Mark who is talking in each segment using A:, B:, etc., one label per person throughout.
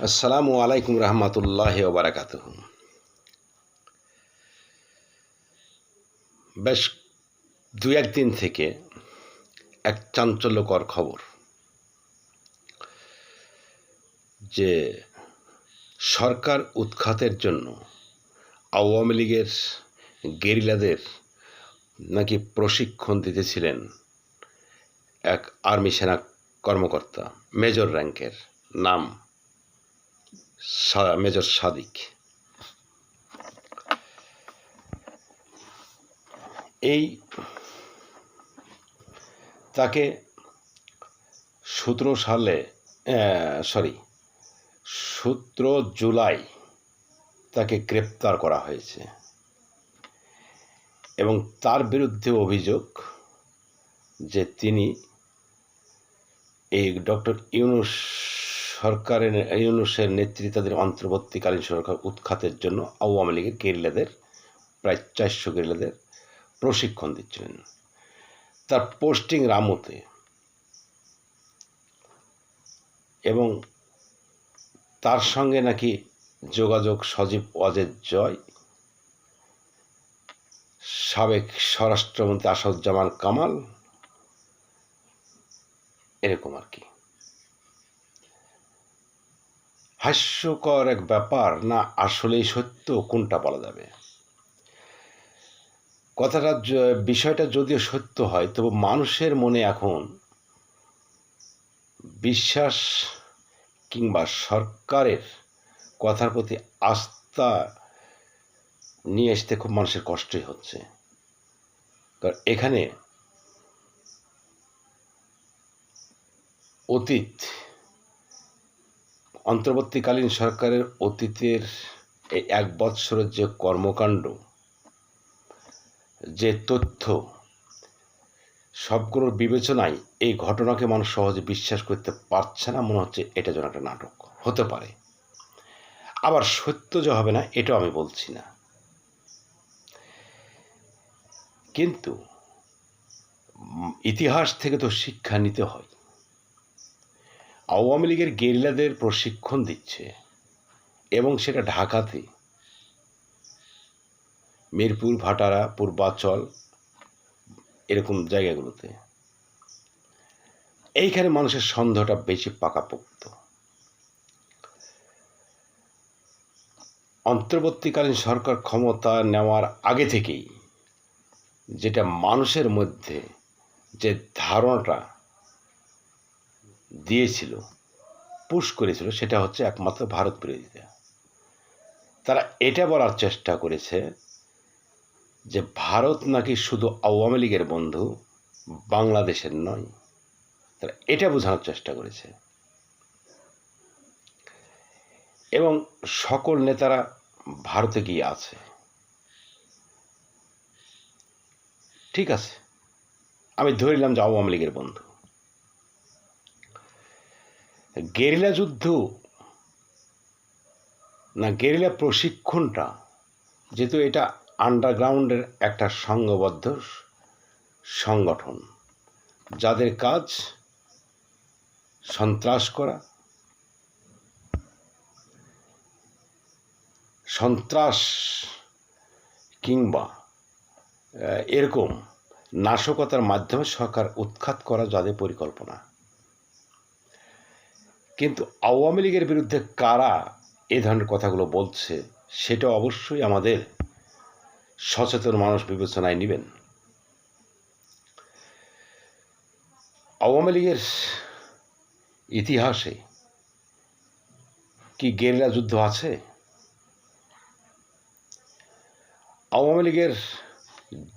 A: আসসালামু আলাইকুম রহমতুল্লাহ বারাকাত বেশ দু একদিন থেকে এক চাঞ্চল্যকর খবর। যে সরকার উৎখাতের জন্য আওয়ামী লীগের গেরিলাদের নাকি প্রশিক্ষণ দিতেছিলেন এক আর্মি সেনা কর্মকর্তা, মেজর র্যাঙ্কের নাম মেজর সাদিক। এই তাকে সতেরো সালে সরি সতেরো জুলাই তাকে গ্রেপ্তার করা হয়েছে এবং তার বিরুদ্ধে অভিযোগ যে তিনি এই ডক্টর ইউনুস সরকারের এই ইউনুসের নেতৃত্বাধীন অন্তর্বর্তীকালীন সরকার উৎখাতের জন্য আওয়ামী লীগের গেরিলাদের, প্রায় চারশো গেরিলাদের প্রশিক্ষণ দিচ্ছিলেন। তার পোস্টিং রামুতে এবং তার সঙ্গে নাকি যোগাযোগ সজীব ওয়াজেদ জয়, সাবেক স্বরাষ্ট্রমন্ত্রী আসাদুজ্জামান কামাল, এরকম আর কি। হাস্যকর এক ব্যাপার? না, আসলেই সত্য? কোনটা বলা যাবে? কথাটা বিষয়টা যদিও সত্য হয়, তবু মানুষের মনে এখন বিশ্বাস কিংবা সরকারের কথার প্রতি আস্থা নিয়ে আসতে খুব মানুষের কষ্টই হচ্ছে। কারণ এখানে অতীত অন্তর্বর্তীকালীন সরকারের অতীতের এই এক বৎসরের যে কর্মকাণ্ড, যে তথ্য, সবগুলোর বিবেচনায় এই ঘটনাকে মানুষ সহজে বিশ্বাস করতে পারছে না, মনে হচ্ছে এটা যেন একটা নাটক। হতে পারে। আবার সত্য যে হবে না, এটাও আমি বলছি না। কিন্তু ইতিহাস থেকে তো শিক্ষা নিতে হয়। আওয়ামী লীগের গেরিলাদের প্রশিক্ষণ দিচ্ছে এবং সেটা ঢাকাতে। মিরপুর, ভাটারা, পূর্বাচল, এরকম জায়গাগুলোতে। এইখানে মানুষের সন্দেহটা বেশি পাকাপোক্ত। অন্তর্বর্তীকালীন সরকার ক্ষমতা নেওয়ার আগে থেকেই যেটা মানুষের মধ্যে যে ধারণাটা দিয়েছিল পুশ করেছিল, সেটা হচ্ছে একমাত্র ভারত বিরোধিতা তারা এটা বলার চেষ্টা করেছে যে ভারত নাকি শুধু আওয়ামী লীগের বন্ধু, বাংলাদেশের নয়। তারা এটা বোঝানোর চেষ্টা করেছে। এবং সকল নেতারা ভারতে গিয়ে আছে। ঠিক আছে। আমি ধরিলাম যে আওয়ামী লীগের বন্ধু। গেরিলা যুদ্ধ না গেরিলা প্রশিক্ষণটা, যেহেতু এটা আন্ডারগ্রাউন্ডের একটা সংঘবদ্ধ সংগঠন, যাদের কাজ সন্ত্রাস করা, সন্ত্রাস কিংবা এরকম নাশকতার মাধ্যমে সরকার উৎখাত করা যাদের পরিকল্পনা। কিন্তু আওয়ামী লীগের বিরুদ্ধে কারা এ ধরনের কথাগুলো বলছে, সেটা অবশ্যই আমাদের সচেতন মানুষ বিবেচনায় নেবেন। আওয়ামী লীগের ইতিহাসে কি গেরিলা যুদ্ধ আছে? আওয়ামী লীগের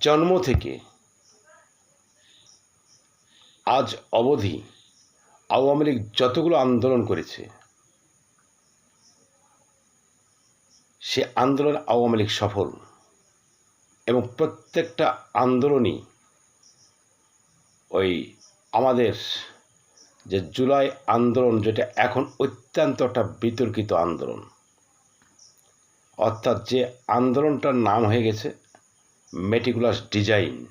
A: জন্ম থেকে আজ অবধি আওয়ামী লীগ যতগুলো আন্দোলন করেছে, সে আন্দোলন আওয়ামী লীগ সফল। এবং প্রত্যেকটা আন্দোলনই ওই আমাদের যে জুলাই আন্দোলন, যেটা এখন অত্যন্ত একটা বিতর্কিত আন্দোলন। অর্থাৎ যে আন্দোলনটার নাম হয়ে গেছে, মেটিকুলাস ডিজাইন।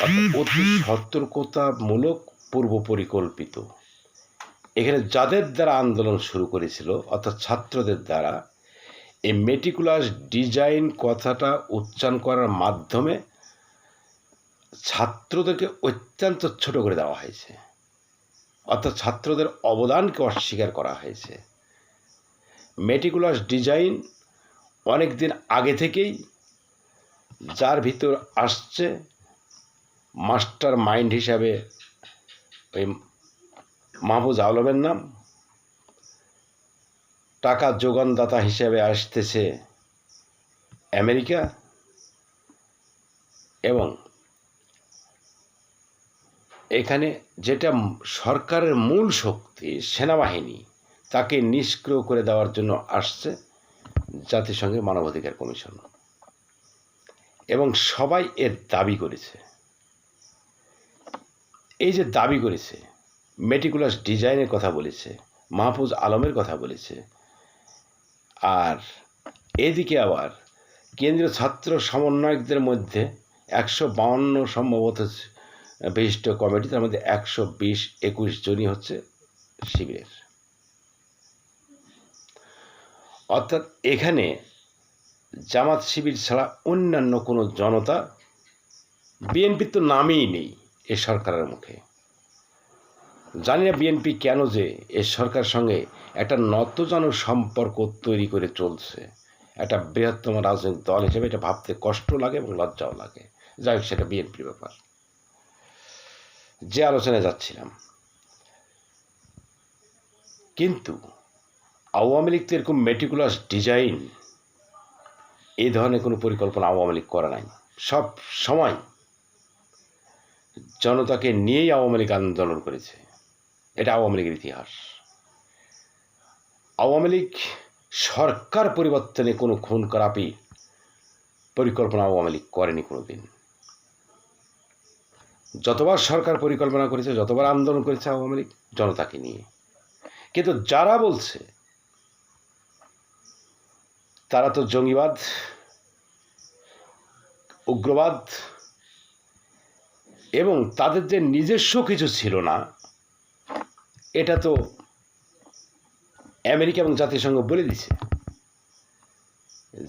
A: অতি সতর্কতামূলক পূর্ব পরিকল্পিত। এখানে যাদের দ্বারা আন্দোলন শুরু করেছিল, অর্থাৎ ছাত্রদের দ্বারা, এই মেটিকুলাস ডিজাইন কথাটা উচ্চারণ করার মাধ্যমে ছাত্রদেরকে অত্যন্ত ছোট করে দেওয়া হয়েছে। অর্থাৎ ছাত্রদের অবদানকে অস্বীকার করা হয়েছে। মেটিকুলাস ডিজাইন অনেক দিন আগে থেকেই যার ভিতর আসছে মাস্টার মাইন্ড হিসাবে ওই মাহবুজ আলমের নাম, টাকা যোগানদাতা হিসেবে আসতেছে আমেরিকা এবং এখানে যেটা সরকারের মূল শক্তি সেনাবাহিনী, তাকে নিষ্ক্রিয় করে দেওয়ার জন্য আসছে জাতিসংঘের মানবাধিকার কমিশন। এবং সবাই এর দাবি করেছে। এই যে দাবি করেছে মেটিকুলাস ডিজাইনের কথা বলেছে, মাহফুজ আলমের কথা বলেছে, আর এদিকে আবার কেন্দ্রীয় ছাত্র সমন্বয়কদের মধ্যে একশো বাউন্ন সম্ভবত বিশিষ্ট কমিটি, তার মধ্যে একশো বিশ একুশ জনই হচ্ছে শিবিরের। অর্থাৎ এখানে জামাত শিবির ছাড়া অন্যান্য কোনো জনতা বিএনপির তো নামেই নেই। এ সরকারের মুখে। জানি না বিএনপি কেন যে এ সরকারের সঙ্গে একটা নতজানু সম্পর্ক তৈরি করে চলছে। একটা বৃহত্তম রাজনৈতিক দল হিসেবে এটা ভাবতে কষ্ট লাগে এবং লজ্জাও লাগে। যাই হোক, সেটা বিএনপির ব্যাপার। যে আলোচনায় যাচ্ছিলাম। কিন্তু আওয়ামী লীগ তো এরকম মেটিকুলাস ডিজাইন এই ধরনের কোনো পরিকল্পনা আওয়ামী লীগ করে নাই। সব সময় জনতাকে নিয়েই আওয়ামী লীগ আন্দোলন করেছে। এটা আওয়ামী লীগের ইতিহাস। আওয়ামী লীগ সরকার পরিবর্তনে কোনো খুন করাপি পরিকল্পনা আওয়ামী লীগ করেনি কোনো দিন যতবার সরকার পরিকল্পনা করেছে, যতবার আন্দোলন করেছে আওয়ামী লীগ, জনতাকে নিয়ে। কিন্তু যারা বলছে, তারা তো জঙ্গিবাদ, উগ্রবাদ এবং তাদের যে নিজস্ব কিছু ছিল না, এটা তো আমেরিকা এবং জাতিসংঘ বলে দিছে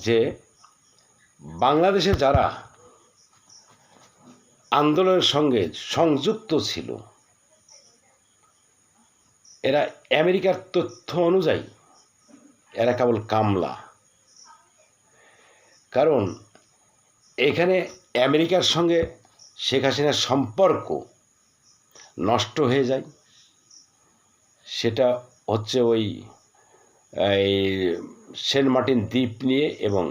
A: যে বাংলাদেশে যারা আন্দোলনের সঙ্গে সংযুক্ত ছিল, এরা আমেরিকার তথ্য অনুযায়ী এরা কেবল কামলা। কারণ এখানে আমেরিকার সঙ্গে শেখ হাসিনার সম্পর্ক নষ্ট হয়ে যায়। সেটা হচ্ছে ওই সেন্ট মার্টিন দ্বীপ নিয়ে এবং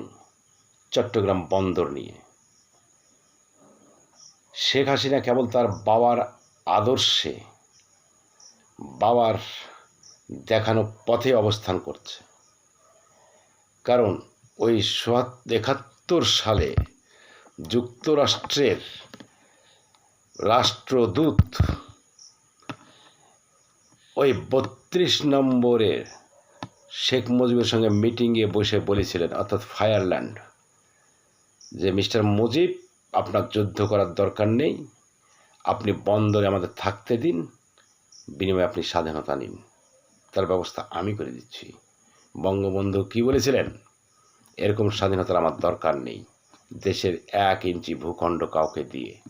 A: চট্টগ্রাম বন্দর নিয়ে। শেখ হাসিনা কেবল তার বাবার আদর্শে, বাবার দেখানো পথে অবস্থান করছে। কারণ ওই একাত্তর সালে যুক্তরাষ্ট্রের রাষ্ট্রদূত। ওই বত্রিশ নম্বরের শেখ মুজিবের সঙ্গে মিটিংয়ে বসে বলেছিলেন, অর্থাৎ ফায়ারল্যান্ড, যে, মিস্টার মুজিব, আপনার যুদ্ধ করার দরকার নেই। আপনি বন্দরে আমাদের থাকতে দিন। বিনিময়ে আপনি স্বাধীনতা নিন। তার ব্যবস্থা আমি করে দিচ্ছি। বঙ্গবন্ধু কি বলেছিলেন? এরকম স্বাধীনতার আমার দরকার নেই। দেশের এক ইঞ্চি ভূখণ্ড কাউকে দিয়ে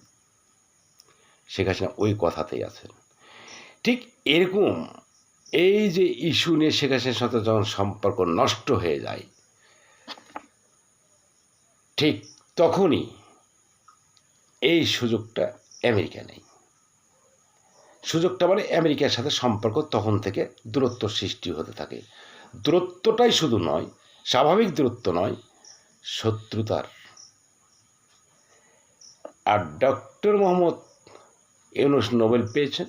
A: শেখ হাসিনা ওই কথাতেই আছেন। ঠিক এরকম এই যে ইস্যু নিয়ে শেখ হাসিনার সাথে যখন সম্পর্ক নষ্ট হয়ে যায়, ঠিক তখনই এই সুযোগটা আমেরিকা নেই। সুযোগটা মানে আমেরিকার সাথে সম্পর্ক তখন থেকে দূরত্ব সৃষ্টি হতে থাকে। দূরত্বটাই শুধু নয়, স্বাভাবিক দূরত্ব নয়, শত্রুতার। আর ডক্টর মোহাম্মদ ইউনুস নোবেল পেয়েছেন।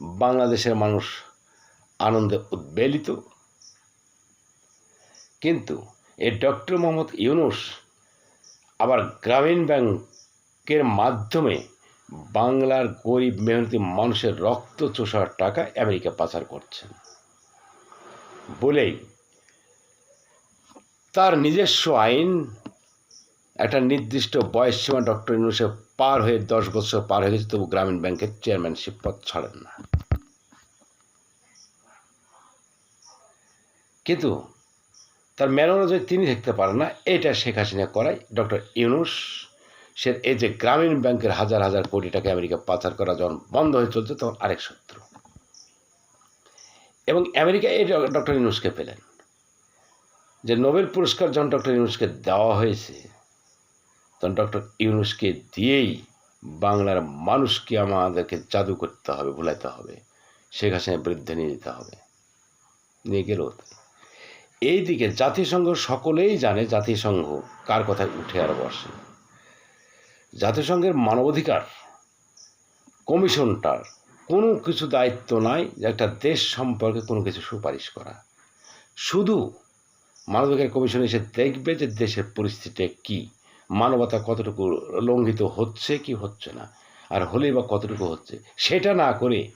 A: বাংলাদেশের মানুষ আনন্দে উদ্বেলিত। কিন্তু এই ডক্টর মোহাম্মদ ইউনুস আবার গ্রামীণ ব্যাংকের মাধ্যমে বাংলার গরিব মেহনতি মানুষের রক্ত চোষার টাকা আমেরিকা পাচার করছেন। বলেই তার নিজস্ব আইন একটা নির্দিষ্ট বয়স সীমা ডক্টর ইউনুসে পার হয়ে দশ বছর পার হয়ে গেছে, তবু গ্রামীণ ব্যাংকের চেয়ারম্যানশিপ পদ ছাড়েন না। কিন্তু তার ম্যান অনুযায়ী তিনি দেখতে পারেন না, এটা শেখ হাসিনা করায়। ডক্টর ইউনুস সে এই যে গ্রামীণ ব্যাংকের হাজার হাজার কোটি টাকা আমেরিকা পাচার করা যখন বন্ধ হয়ে চলছে, তখন আরেক শত্রু। এবং আমেরিকা এই ডক্টর ইউনুসকে পেলেন। যে নোবেল পুরস্কার যখন ডক্টর ইউনুসকে দেওয়া হয়েছে তখন ডক্টর ইউনুসকে দিয়েই বাংলার মানুষকে আমাদেরকে জাদু করতে হবে, ভুলাইতে হবে। শেখ হাসিনার বিরুদ্ধে নিয়ে যেতে হবে। নিয়ে গেল এই দিকে জাতিসংঘ সকলেই জানে জাতিসংঘ কার কথায় উঠে আর বসে। জাতিসংঘের মানবাধিকার কমিশনটার কোনো কিছু দায়িত্ব নাই যে একটা দেশ সম্পর্কে কোনো কিছু সুপারিশ করা। শুধু মানবাধিকার কমিশন এসে দেখবে যে দেশের পরিস্থিতি কী। মানবতা কতটুকু লঙ্ঘিত হচ্ছে কি হচ্ছে না? আর হলেই বা কতটুকু হচ্ছে? সেটা না করে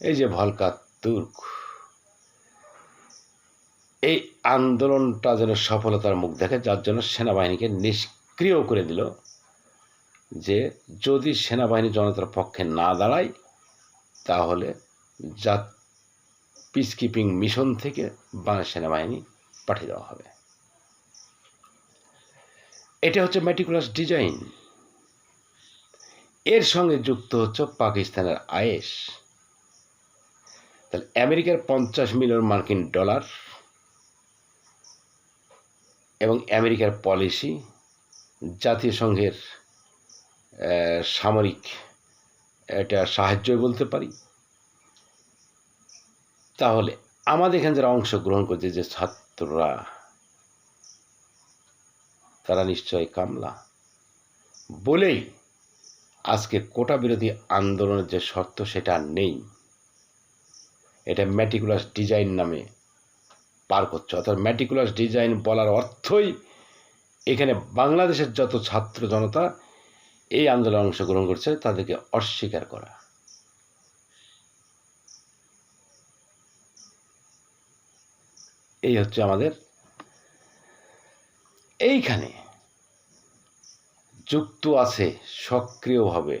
A: এই যে ভলকা তুর্ক, এই আন্দোলনটা যেন সফলতার মুখ দেখে, যার জন্য সেনাবাহিনীকে নিষ্ক্রিয় করে দিল যে যদি সেনাবাহিনী জনতার পক্ষে না দাঁড়ায়, তাহলে যা পিস কিপিং মিশন থেকে বাংলা সেনাবাহিনী পাঠিয়ে দেওয়া হবে। এটা হচ্ছে ম্যাটিকুলাস ডিজাইন এর সঙ্গে যুক্ত হচ্ছে পাকিস্তানের আয়েস তাহলে আমেরিকার পঞ্চাশ মিলিয়ন মার্কিন ডলার এবং আমেরিকার পলিসি জাতীয় সংঘের সামরিক এটা সাহায্য বলতে পারি। তাহলে আমাদের এখানে যারা অংশগ্রহণ করছে, যে ছাত্ররা তারা নিশ্চয় কামলা। বলেই আজকে কোটা বিরোধী আন্দোলনের যে শর্ত সেটা নেই। এটা ম্যাটিকুলাস ডিজাইন নামে পার করছে অর্থাৎ ম্যাটিকুলাস ডিজাইন বলার অর্থই এখানে বাংলাদেশের যত ছাত্র জনতা এই আন্দোলনে অংশগ্রহণ করছে, তাদেরকে অস্বীকার করা। এই হচ্ছে আমাদের এইখানে যুক্ত আছে সক্রিয়ভাবে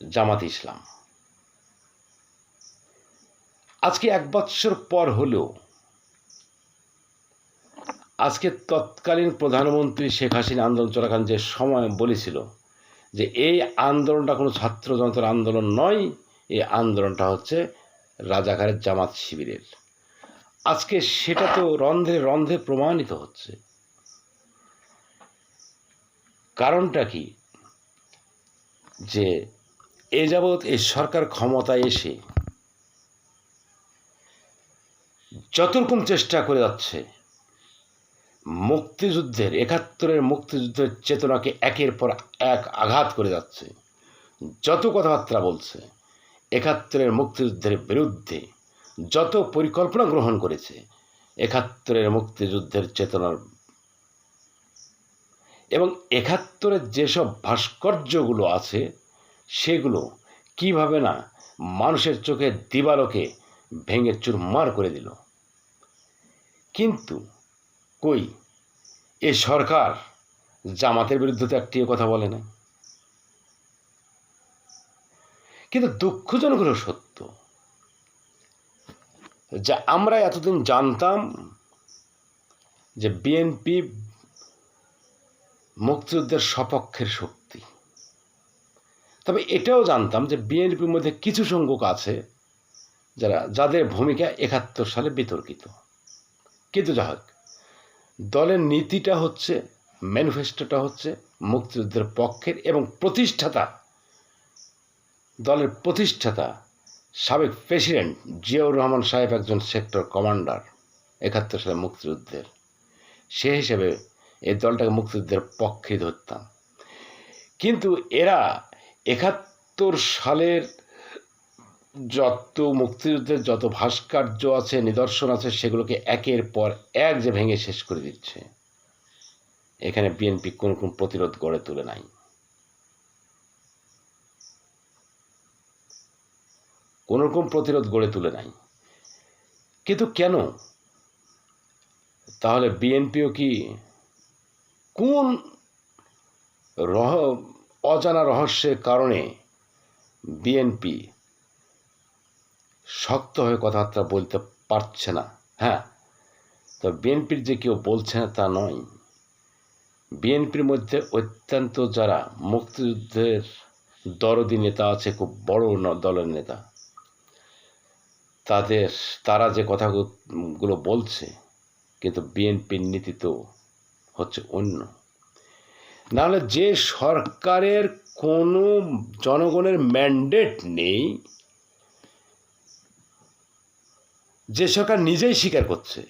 A: জামাত ইসলাম। আজকে এক বৎসর পর হলেও আজকে তৎকালীন প্রধানমন্ত্রী শেখ হাসিনা আন্দোলন চলাকালীন যে সময় বলেছিল যে এই আন্দোলনটা কোনো ছাত্র জনতার আন্দোলন নয়, এই আন্দোলনটা হচ্ছে রাজাকারের জামাত শিবিরের। আজকে সেটা তো রন্ধে রন্ধে প্রমাণিত হচ্ছে। কারণটা কি? যে এ যাবৎ এই সরকার ক্ষমতায় এসে যত রকম চেষ্টা করে যাচ্ছে, মুক্তিযুদ্ধের, একাত্তরের মুক্তিযুদ্ধের চেতনাকে একের পর এক আঘাত করে যাচ্ছে। যত কথাবার্তা বলছে, একাত্তরের মুক্তিযুদ্ধের বিরুদ্ধে যত পরিকল্পনা গ্রহণ করেছে, একাত্তরের মুক্তিযুদ্ধের চেতনার এবং একাত্তরের যেসব ভাস্কর্যগুলো আছে, সেগুলো কীভাবে না মানুষের চোখে দিবালোকে ভেঙে চুরমার করে দিল। কিন্তু কই, এ সরকার জামাতের বিরুদ্ধে তো একটিও কথা বলে না কিন্তু দুঃখজনক হলো সত্য যা আমরা এতদিন জানতাম যে বিএনপি মুক্তিযুদ্ধের সপক্ষের শক্তি। তবে এটাও জানতাম যে বিএনপির মধ্যে কিছু সংখ্যক আছে যারা, যাদের ভূমিকা একাত্তর সালে বিতর্কিত। কিন্তু যা হোক, দলের নীতিটা হচ্ছে ম্যানিফেস্টোটা হচ্ছে মুক্তিযুদ্ধের পক্ষের এবং প্রতিষ্ঠাতা, দলের প্রতিষ্ঠাতা সাবেক প্রেসিডেন্ট জিয়াউর রহমান সাহেব একজন সেক্টর কমান্ডার, একাত্তর সালে মুক্তিযুদ্ধের। সে হিসেবে এই দলটাকে মুক্তিযুদ্ধের পক্ষে ধরতাম। কিন্তু এরা একাত্তর সালের যত মুক্তিযুদ্ধের যত ভাস্কর্য আছে, নিদর্শন আছে, সেগুলোকে একের পর এক যে ভেঙে শেষ করে দিচ্ছে। এখানে বিএনপি কোনো রকম প্রতিরোধ গড়ে তুলে নাই। কোনো রকম প্রতিরোধ গড়ে তুলে নাই। কিন্তু কেন? তাহলে বিএনপিও কি কোন রহ, অজানা রহস্যের কারণে বিএনপি শক্ত হয়ে কথাবার্তা বলতে পারছে না? হ্যাঁ তো বিএনপির যে কেউ বলছে না তা নয়। বিএনপির মধ্যে অত্যন্ত যারা মুক্তিযুদ্ধের দরদি নেতা আছে, খুব বড় দলের নেতা তাদের, তারা যে কথাগুলো বলছে, কিন্তু বিএনপির নীতি তো হচ্ছে অন্য। নাহলে যে সরকারের কোনো জনগণের ম্যান্ডেট নেই, যে সরকার নিজেই স্বীকার করছে,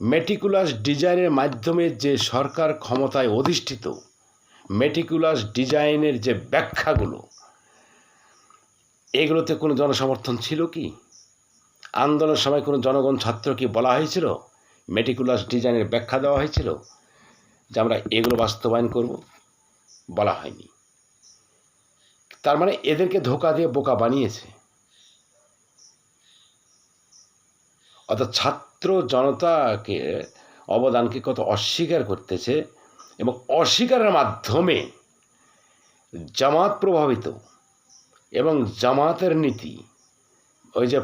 A: মেটিকুলাস ডিজাইনের মাধ্যমে যে সরকার ক্ষমতায় অধিষ্ঠিত, মেটিকুলাস ডিজাইনের যে ব্যাখ্যাগুলো এগুলোতে কোনো জনসমর্থন ছিল কি? আন্দোলনের সময় কোনো জনগণ ছাত্র কি বলা হয়েছিল? মেটিকুলাস ডিজাইনের ব্যাখ্যা দেওয়া হয়েছিল? যে আমরা এগুলো বাস্তবায়ন করব? বলা হয়নি। তার মানে এদেরকে ধোকা দিয়ে বোকা বানিয়েছে। অর্থাৎ ছাত্র জনতাকে অবদানকে কত অস্বীকার করতেছে এবং অস্বীকারের মাধ্যমে জামাত প্রভাবিত। এবং জামাতের নীতি, ওই যে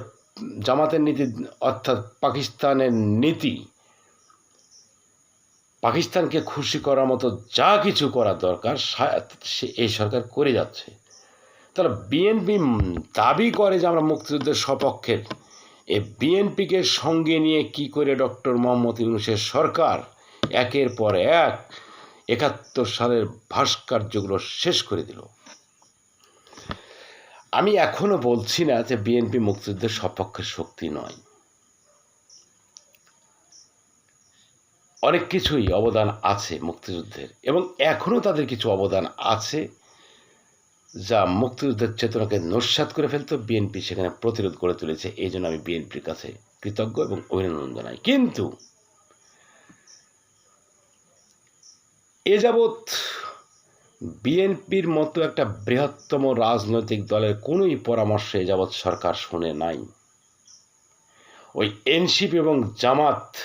A: জামাতের নীতি, অর্থাৎ পাকিস্তানের নীতি, পাকিস্তানকে খুশি করার মতো যা কিছু করা দরকার, সে এই সরকার করে যাচ্ছে। তাহলে বিএনপি দাবি করে যে আমরা মুক্তিযুদ্ধের সপক্ষের এ বিএনপিকে সঙ্গে নিয়ে কি করে ডক্টর মোহাম্মদ ইউনুসের সরকার একের পর এক একাত্তর সালের ভাস্কর্যগুলো শেষ করে দিল? আমি এখনও বলছি না যে বিএনপি মুক্তিযুদ্ধের সপক্ষের শক্তি নয়। অনেক কিছুই অবদান আছে মুক্তিযুদ্ধের এবং এখনও তাদের কিছু অবদান আছে যা মুক্তিযুদ্ধের চেতনাকে নস্যাৎ করে ফেলতো বিএনপি সেখানে প্রতিরোধ করে তুলেছে। এই জন্য আমি বিএনপির কাছে কৃতজ্ঞ এবং অভিনন্দন জানাই। কিন্তু এ যাবৎ বিএনপির মতো একটা বৃহত্তম রাজনৈতিক দলের কোনোই পরামর্শ যাবৎ সরকার শুনে নাই। ওই এনসিপি এবং জামাত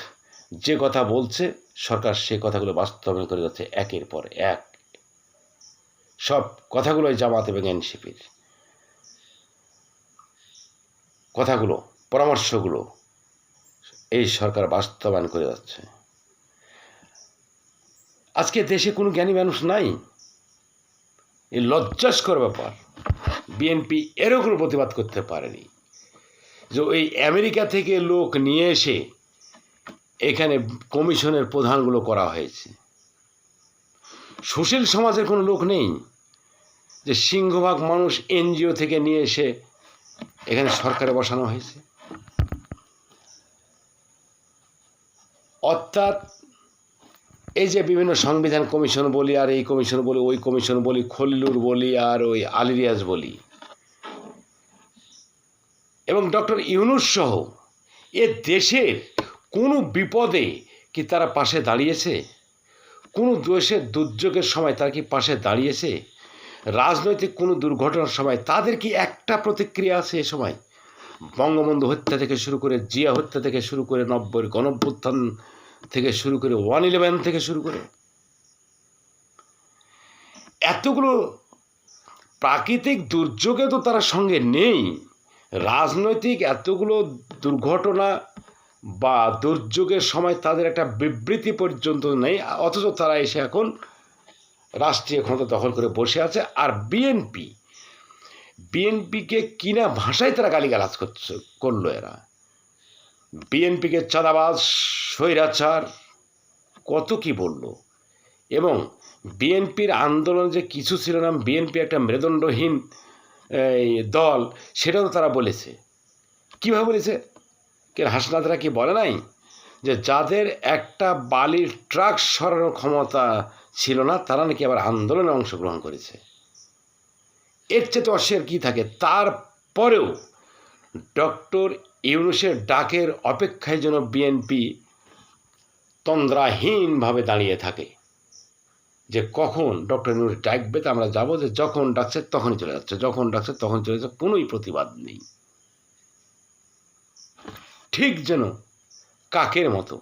A: যে কথা বলছে, সরকার সে কথাগুলো বাস্তবায়ন করে যাচ্ছে একের পর এক। সব কথাগুলোই জামাত এবং এনসিপির। কথাগুলো, পরামর্শগুলো এই সরকার বাস্তবায়ন করে যাচ্ছে। আজকে দেশে কোনো জ্ঞানী মানুষ নাই? এই লজ্জাস্কর ব্যাপার। বিএনপি এরকম প্রতিবাদ করতে পারেনি। যে ওই আমেরিকা থেকে লোক নিয়ে এসে এখানে কমিশনের প্রধানগুলো করা হয়েছে। সুশীল সমাজের কোনো লোক নেই যে সিংহভাগ মানুষ এনজিও থেকে নিয়ে এসে এখানে সরকারে বসানো হয়েছে। অর্থাৎ এই যে বিভিন্ন সংবিধান কমিশন বলি আর এই কমিশন বলি, ওই কমিশন বলি, খল্লুর বলি আর ওই আলিরিয়াজ বলি। এবং ডক্টর ইউনুস সহ এ দেশের কোনো বিপদে কি তারা পাশে দাঁড়িয়েছে? কোনো দেশের দুর্যোগের সময় তারা কি পাশে দাঁড়িয়েছে? রাজনৈতিক কোনো দুর্ঘটনার সময় তাদের কি একটা প্রতিক্রিয়া আছে এ সময়? বঙ্গবন্ধু হত্যা থেকে শুরু করে জিয়া হত্যা থেকে শুরু করে নব্বই গণভ্যুত্থান থেকে শুরু করে ওয়ান ইলেভেন থেকে শুরু করে এতগুলো প্রাকৃতিক দুর্যোগে তো তারা সঙ্গে নেই। রাজনৈতিক এতগুলো দুর্ঘটনা বা দুর্যোগের সময় তাদের একটা বিবৃতি পর্যন্ত নেই, অথচ তারা এসে এখন রাষ্ট্রীয় ক্ষমতা দখল করে বসে আছে। আর বিএনপি, বিএনপিকে কিনা ভাষায় তারা গালিগালাজ করছে, করল এরা। বিএনপিকে চাঁদাবাজ, স্বৈরাচার, কত কি বলল? এবং বিএনপির আন্দোলন যে কিছু ছিল না, বিএনপি একটা মেরুদণ্ডহীন দল, সেটাও তারা বলেছে। কীভাবে বলেছে? কে হাসনাদরা কি বলে নাই যে যাদের একটা বালির ট্রাক সরানোর ক্ষমতা ছিল না, তারা নাকি আবার আন্দোলনে অংশগ্রহণ করেছে? এর চেয়ে তো অস্বীকার কী থাকে? তারপরেও ডক্টর ইউনুসের ডাকের অপেক্ষায় যেন বিএনপি তন্দ্রাহীনভাবে দাঁড়িয়ে থাকে। যে কখন ডক্টর ইউনুস ডাকবে তো আমরা যাব যে যখন ডাকছে তখনই চলে যাচ্ছে, যখন ডাকছে তখন চলে যাচ্ছে, কোনোই প্রতিবাদ নেই। ঠিক যেন কাকের মতো।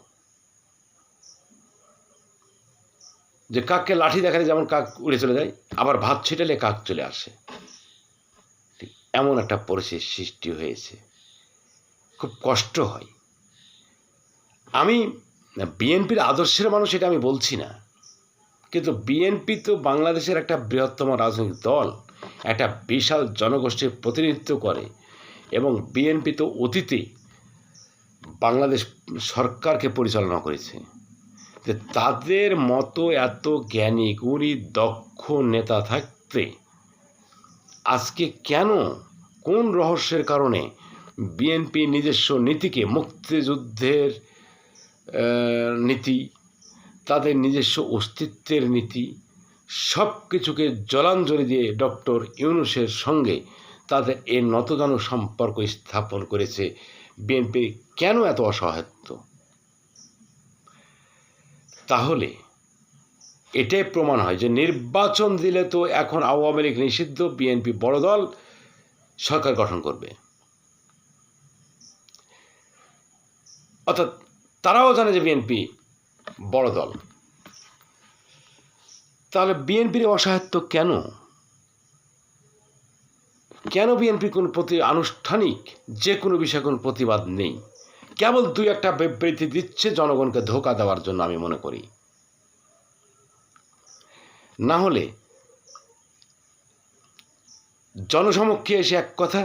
A: যে কাককে লাঠি দেখালে যেমন কাক উড়ে চলে যায়, আবার ভাত ছিটালে কাক চলে আসে। ঠিক এমন একটা পরিস্থিতির সৃষ্টি হয়েছে। খুব কষ্ট হয়। আমি বিএনপির আদর্শের মানুষ এটা আমি বলছি না। কিন্তু বিএনপি তো বাংলাদেশের একটা বৃহত্তম রাজনৈতিক দল, একটা বিশাল জনগোষ্ঠীর প্রতিনিধিত্ব করে এবং বিএনপি তো অতীতে বাংলাদেশ সরকারকে পরিচালনা করেছে। যে তাদের মতো এত জ্ঞানী, গুণী, দক্ষ নেতা থাকতে আজকে কেন, কোন রহস্যের কারণে বিএনপি নিজস্ব নীতিকে মুক্তিযুদ্ধের নীতি, তাদের নিজস্ব অস্তিত্বের নীতি সব কিছুকে জলাঞ্জলি দিয়ে ডক্টর ইউনুসের সঙ্গে তাদের এই নতজানু সম্পর্ক স্থাপন করেছে। বিএনপি কেন এত অসহায়ত্ব? তাহলে এটাই প্রমাণ হয় যে নির্বাচন দিলে তো এখন আওয়ামী লীগ নিষিদ্ধ বিএনপি বড় দল, সরকার গঠন করবে। অর্থাৎ তারাও জানে যে বিএনপি বড় দল। তাহলে বিএনপির অসহায়ত্ব কেন? কেন বিএনপির কোনো প্রতি আনুষ্ঠানিক যে কোনো বিষয়ে কোনো প্রতিবাদ নেই? কেবল দুই একটা বিবৃতি দিচ্ছে জনগণকে ধোকা দেওয়ার জন্য আমি মনে করি। না হলে জনসমক্ষে এসে এক কথা,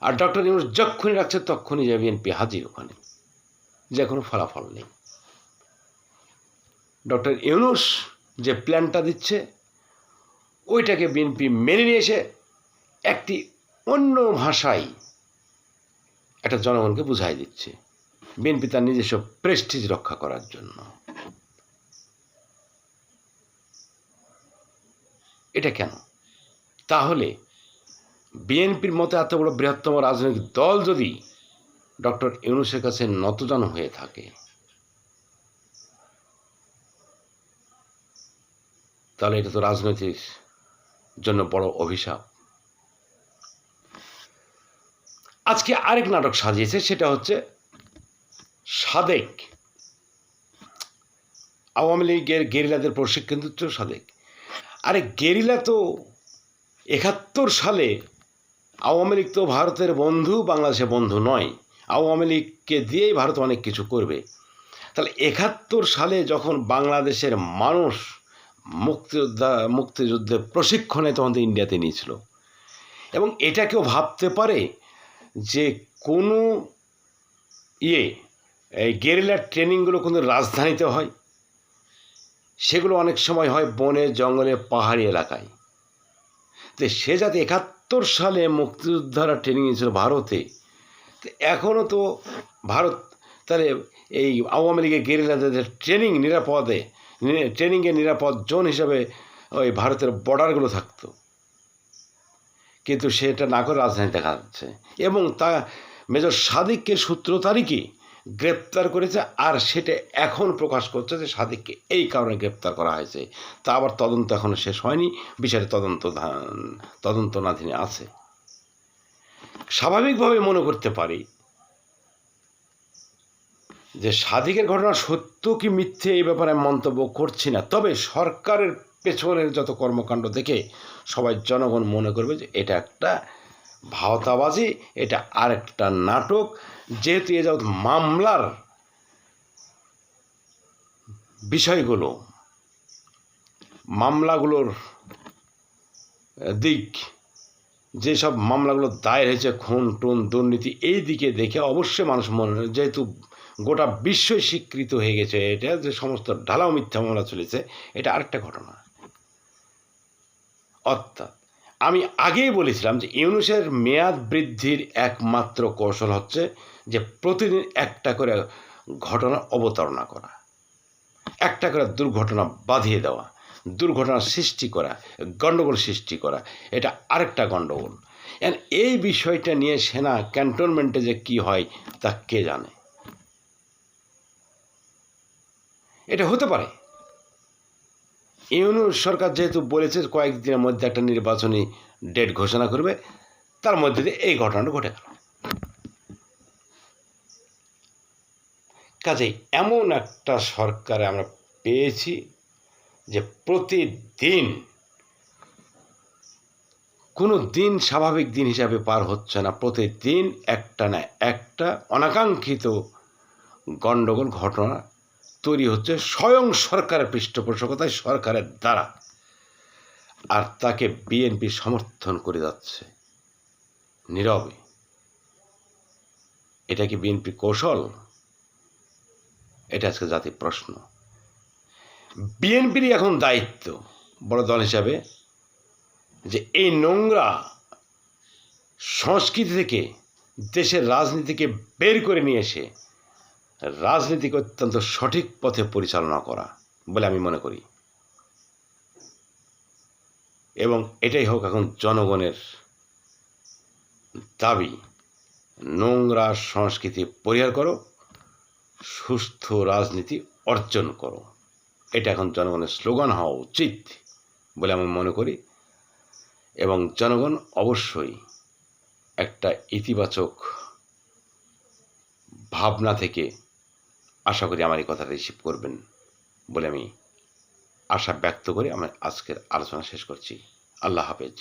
A: আর ডক্টর ইউনুস যখনই রাখছে তখনই যাবে বিএনপি হাজির ওখানে। যে কোনো ফলাফল নেই। ডক্টর ইউনুস যে প্ল্যানটা দিচ্ছে, ওইটাকে বিএনপি মেনে নিয়ে এসে একটি অন্য ভাষায় একটা জনগণকে বুঝাই দিচ্ছে। বিএনপি তার নিজস্ব প্রেস্টিজ রক্ষা করার জন্য। এটা কেন? তাহলে বিএনপির মতো এত বড় বৃহত্তম রাজনৈতিক দল যদি ডক্টর ইউনুসের কাছে নতজানু হয়ে থাকে। তাহলে এটা তো রাজনৈতিক জন্য বড় অভিশাপ। আজকে আরেক নাটক সাজিয়েছে, সেটা হচ্ছে সাদেক। আওয়ামী লীগের গেরিলাদের প্রশিক্ষণ দিচ্ছ সাদেক। আরে গেরিলা তো একাত্তর সালে আওয়ামী লীগ তো ভারতের বন্ধু, বাংলাদেশের বন্ধু নয়। আওয়ামী লীগকে দিয়েই ভারত অনেক কিছু করবে। তাহলে একাত্তর সালে যখন বাংলাদেশের মানুষ মুক্তিযোদ্ধা, মুক্তিযুদ্ধে প্রশিক্ষণে তখন ইন্ডিয়াতে নিয়েছিল। এবং এটা কেউ ভাবতে পারে যে কোনো ইয়ে এই গেরিলার ট্রেনিংগুলো কোনো রাজধানীতে হয়? সেগুলো অনেক সময় হয় বনে, জঙ্গলে, পাহাড়ি এলাকায়। তো সে যাতে একাত্তর সালে মুক্তিযোদ্ধারা ট্রেনিং নিয়েছিল ভারতে এখনও তো ভারত তাহলে এই আওয়ামী লীগের গেরিলাদের ট্রেনিং নিরাপদে ট্রেনিংয়ে নিরাপদ জোন হিসাবে ওই ভারতের বর্ডারগুলো থাকতো। কিন্তু সেটা না করে রাজধানী দেখা যাচ্ছে। এবং তা মেজর সাদিককে সূত্র তারিখে গ্রেপ্তার করেছে আর সেটা এখন প্রকাশ করছে যে সাদিককে এই কারণে গ্রেপ্তার করা হয়েছে। তা আবার তদন্ত এখনও শেষ হয়নি বিচারে তদন্ত তদন্তনাধীনে আছে। স্বাভাবিকভাবে মনে করতে পারি যে সাদিকের ঘটনা সত্য কি মিথ্যে এই ব্যাপারে মন্তব্য করছি না। তবে সরকারের পেছনের যত কর্মকাণ্ড দেখে সবাই জনগণ মনে করবে যে এটা একটা ভাওতাবাজি, এটা আরেকটা নাটক। যেহেতু এ যাবৎ মামলার বিষয়গুলো, মামলাগুলোর দিক যেসব মামলাগুলো দায়ের হয়েছে, খুন, টুন, দুর্নীতি, এই দিকে দেখে অবশ্যই মানুষ মনে যেহেতু গোটা বিশ্বই স্বীকৃত হয়ে গেছে, এটা যে সমস্ত ঢালাও মিথ্যা মামলা চলেছে, এটা আরেকটা ঘটনা। অর্থাৎ, আমি আগেই বলেছিলাম যে ইউনুসের মেয়াদ বৃদ্ধির একমাত্র কৌশল হচ্ছে যে প্রতিদিন একটা করে ঘটনা অবতারণা করা, একটা করে দুর্ঘটনা বাঁধিয়ে দেওয়া। দুর্ঘটনা সৃষ্টি করা, গণ্ডগোল সৃষ্টি করা, এটা আরেকটা গণ্ডগোল। এই বিষয়টা নিয়ে সেনা ক্যান্টনমেন্টে যে কি হয়, তা কে জানে? এটা হতে পারে। ইউনুস সরকার যেহেতু বলেছে, কয়েকদিনের মধ্যে একটা নির্বাচনী ডেট ঘোষণা করবে, তার মধ্যে দিয়ে এই ঘটনাটা ঘটে গেল। কাজেই এমন একটা সরকারে আমরা পেয়েছি যে প্রতিদিন, কোনো দিন স্বাভাবিক দিন হিসাবে পার হচ্ছে না। প্রতিদিন একটা না একটা অনাকাঙ্ক্ষিত গণ্ডগোল ঘটনা তৈরি হচ্ছে স্বয়ং সরকারের পৃষ্ঠপোষকতায়, সরকারের দ্বারা। আর তাকে বিএনপি সমর্থন করে যাচ্ছে নীরবে। এটা কি বিএনপি কৌশল? এটা আজকে জাতির প্রশ্ন। বিএনপিরই এখন দায়িত্ব, বড় দল হিসাবে, যে এই নোংরা সংস্কৃতি থেকে দেশের রাজনীতিকে বের করে নিয়ে এসে রাজনীতিকে অত্যন্ত সঠিক পথে পরিচালনা করা বলে আমি মনে করি। এবং এটাই হোক এখন জনগণের দাবি, নোংরা সংস্কৃতি পরিহার করো সুস্থ রাজনীতি অর্জন করো। এটা এখন জনগণের স্লোগান হওয়া উচিত বলে আমি মনে করি। এবং জনগণ অবশ্যই একটা ইতিবাচক ভাবনা থেকে আশা করি আমার এই কথাটা রিসিভ করবেন বলে আমি আশা ব্যক্ত করে আমার আজকের আলোচনা শেষ করছি। আল্লাহ হাফেজ।